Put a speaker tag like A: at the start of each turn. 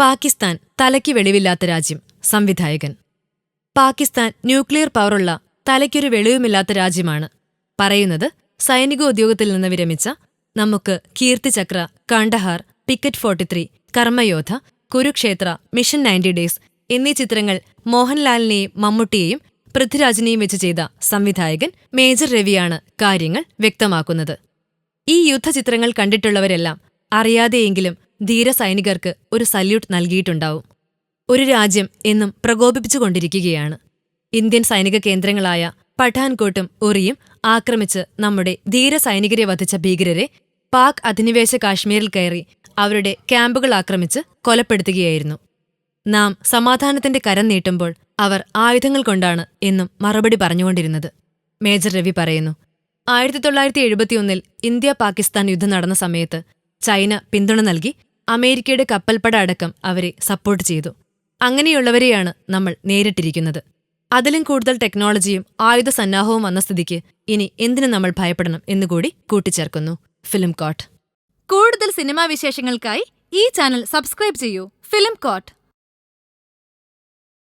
A: പാകിസ്ഥാൻ തലയ്ക്ക് വെളിവില്ലാത്ത രാജ്യം സംവിധായകൻ. പാകിസ്ഥാൻ ന്യൂക്ലിയർ പവറുള്ള തലയ്ക്കൊരു വെളിവുമില്ലാത്ത രാജ്യമാണ്. പറയുന്നത് സൈനിക ഉദ്യോഗത്തിൽ നിന്ന് വിരമിച്ച നമുക്ക് Keerthichakra Kandahar picket forty three Karmayodha Kurukshetra mission ninety days എന്നീ ചിത്രങ്ങൾ മോഹൻലാലിനെയും മമ്മൂട്ടിയെയും പൃഥ്വിരാജിനെയും വെച്ച് ചെയ്ത സംവിധായകൻ മേജർ രവിയാണ് കാര്യങ്ങൾ വ്യക്തമാക്കുന്നത്. ഈ യുദ്ധചിത്രങ്ങൾ കണ്ടിട്ടുള്ളവരെല്ലാം അറിയാതെയെങ്കിലും ധീരസൈനികർക്ക് ഒരു സല്യൂട്ട് നൽകിയിട്ടുണ്ടാവും. ഒരു രാജ്യം എന്നും പ്രകോപിപ്പിച്ചുകൊണ്ടിരിക്കുകയാണ്. ഇന്ത്യൻ സൈനിക കേന്ദ്രങ്ങളായ പഠാൻകോട്ടും ഉറിയും ആക്രമിച്ച് നമ്മുടെ ധീരസൈനികരെ വധിച്ച ഭീകരരെ പാക് അധിനിവേശ കാശ്മീരിൽ കയറി അവരുടെ ക്യാമ്പുകൾ ആക്രമിച്ച് കൊലപ്പെടുത്തുകയായിരുന്നു. നാം സമാധാനത്തിന്റെ കരം നീട്ടുമ്പോൾ അവർ ആയുധങ്ങൾ കൊണ്ടാണ് എന്നും മറുപടി പറഞ്ഞുകൊണ്ടിരുന്നത്. മേജർ രവി പറയുന്നു ആയിരത്തി തൊള്ളായിരത്തി എഴുപത്തിയൊന്നിൽ ഇന്ത്യ പാകിസ്ഥാൻ യുദ്ധം നടന്ന സമയത്ത് ചൈന പിന്തുണ നൽകി അമേരിക്കയുടെ കപ്പൽപ്പട അടക്കം അവരെ സപ്പോർട്ട് ചെയ്തു. അങ്ങനെയുള്ളവരെയാണ് നമ്മൾ നേരിട്ടിരിക്കുന്നത്. അതിലും കൂടുതൽ ടെക്നോളജിയും ആയുധ സന്നാഹവും വന്ന സ്ഥിതിക്ക് ഇനി എന്തിനു നമ്മൾ ഭയപ്പെടണം എന്നുകൂടി കൂട്ടിച്ചേർക്കുന്നു. ഫിലിം കോട്ട്.
B: കൂടുതൽ സിനിമാ വിശേഷങ്ങൾക്കായി ഈ ചാനൽ സബ്സ്ക്രൈബ് ചെയ്യൂ. Film coat.